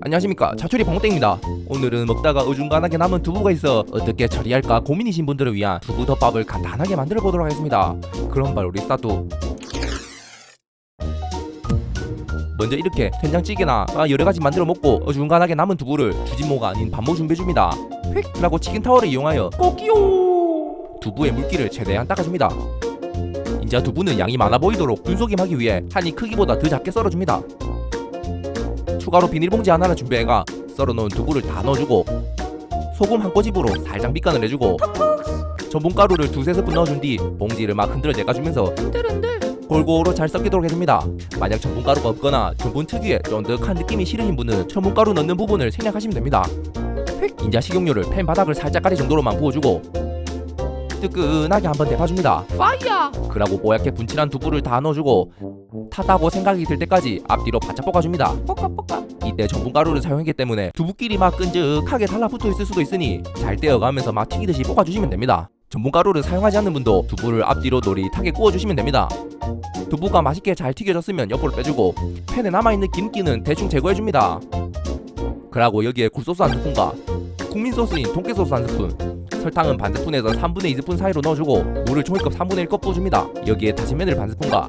안녕하십니까. 자초리 방땡입니다. 오늘은 먹다가 어중간하게 남은 두부가 있어 어떻게 처리할까 고민이신 분들을 위한 두부 덮밥을 간단하게 만들어 보도록 하겠습니다. 그럼 바로 우리 스타트. 먼저 이렇게 된장찌개나 아, 여러 가지 만들어 먹고 어중간하게 남은 두부를 주진모가 아닌 반모 준비해줍니다. 휙! 하고 치킨 타월을 이용하여 꼬끼요! 두부의 물기를 최대한 닦아줍니다. 인자 두부는 양이 많아 보이도록 분속임하기 위해 한입 크기보다 더 작게 썰어줍니다 추가로 비닐봉지 하나를 준비해가 썰어놓은 두부를 다 넣어주고 소금 한 꼬집으로 살짝 밑간을 해주고 전분가루를 두세 스푼 넣어준 뒤 봉지를 막 흔들어 내가주면서 골고루 잘 섞이도록 해줍니다. 만약 전분가루가 없거나 전분 특유의 쫀득한 느낌이 싫으신 분은 전분가루 넣는 부분을 생략하시면 됩니다. 휙! 인자 식용유를 팬 바닥을 살짝 가릴 정도로만 부어주고 뜨끈하게 한번 데펴줍니다. 파이어! 그러고 뽀얗게 분칠한 두부를 다 넣어주고 타다고 생각이 들 때까지 앞뒤로 바짝 볶아줍니다. 이때 전분가루를 사용했기 때문에 두부끼리 막 끈적하게 달라붙어 있을 수도 있으니 잘 떼어가면서 막 튀기듯이 볶아주시면 됩니다. 전분가루를 사용하지 않는 분도 두부를 앞뒤로 노릿하게 구워주시면 됩니다. 두부가 맛있게 잘 튀겨졌으면 옆으로 빼주고 팬에 남아있는 기름기는 대충 제거해줍니다. 그리고 여기에 굴소스 한 스푼과 국민 소스인 통깨 소스 한 스푼 설탕은 반 스푼에서 3분의 2스푼 사이로 넣어주고 물을 종이컵 3분의 1컵 부어줍니다. 여기에 다진 마늘 반 스푼과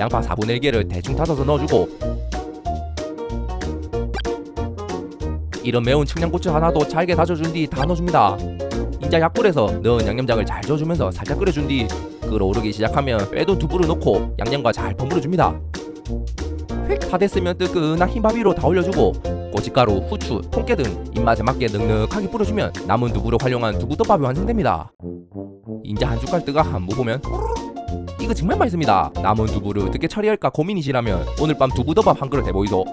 양파 4분의 1개를 대충 다져서 넣어주고 이런 매운 청양고추 하나도 잘게 다져준 뒤 다 넣어줍니다. 인자 약불에서 넣은 양념장을 잘 저어주면서 살짝 끓여준 뒤 끓어오르기 시작하면 빼둔 두부를 넣고 양념과 잘 버무려줍니다. 휙 다 됐으면 뜨끈한 흰밥 위로 다 올려주고 고춧가루, 후추, 통깨 등 입맛에 맞게 넉넉하게 뿌려주면 남은 두부를 활용한 두부덮밥이 완성됩니다. 인자 한 숟갈 뜨가 한 모보면 이거 정말 맛있습니다. 남은 두부를 어떻게 처리할까 고민이시라면 오늘 밤 두부덮밥 한 그릇 해보이소